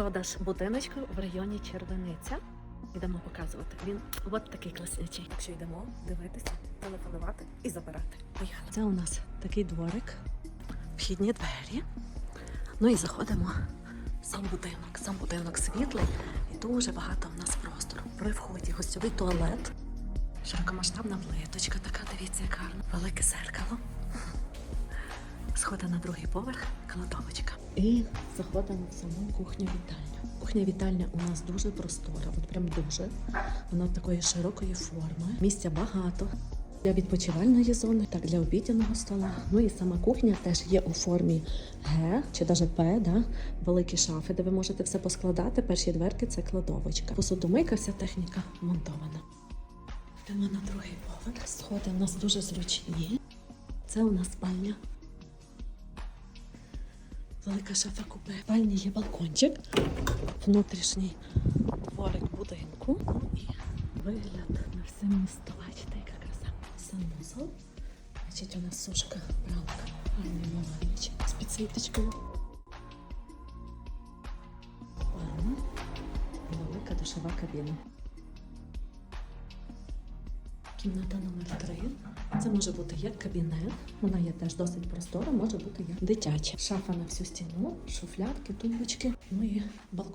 Продаж будиночку в районі Червениця. Йдемо показувати. Він от такий класнячий. Так що йдемо дивитися, телефонувати і забирати. Поїхали. Це у нас такий дворик, вхідні двері. Ну і заходимо в сам будинок. Сам будинок світлий і дуже багато в нас простору. При вході гостьовий туалет, широкомасштабна плиточка, така дивіться, яка гарна. Велике зеркало. Сходи на другий поверх, кладовочка. І заходимо в саму кухню вітальню. Кухня вітальня у нас дуже простора, от прям дуже. Вона такої широкої форми. Місця багато. Для відпочивальної зони, так для обідяного стола. Ну і сама кухня теж є у формі Г чи навіть П, да? великі шафи, де ви можете все поскладати. Перші дверки це кладовочка. Посудомийка, вся техніка монтована. Йдемо на другий поверх. Сходи у нас дуже зручні. Це у нас спальня. Велика шафа купе. В є балкончик, внутрішній дворик будинку Ну і вигляд на все місто. Бачите, яка краса. Санузел. Значить, у нас сушка, пралка, гарний мовальничок з підсвіточкою. Ванна. Велика душова кабіна. Кімната номер 3. Це може бути як кабінет, вона є теж досить простора, може бути як дитяча. Шафа на всю стіну, шуфлятки, тумбочки, ну і балкон.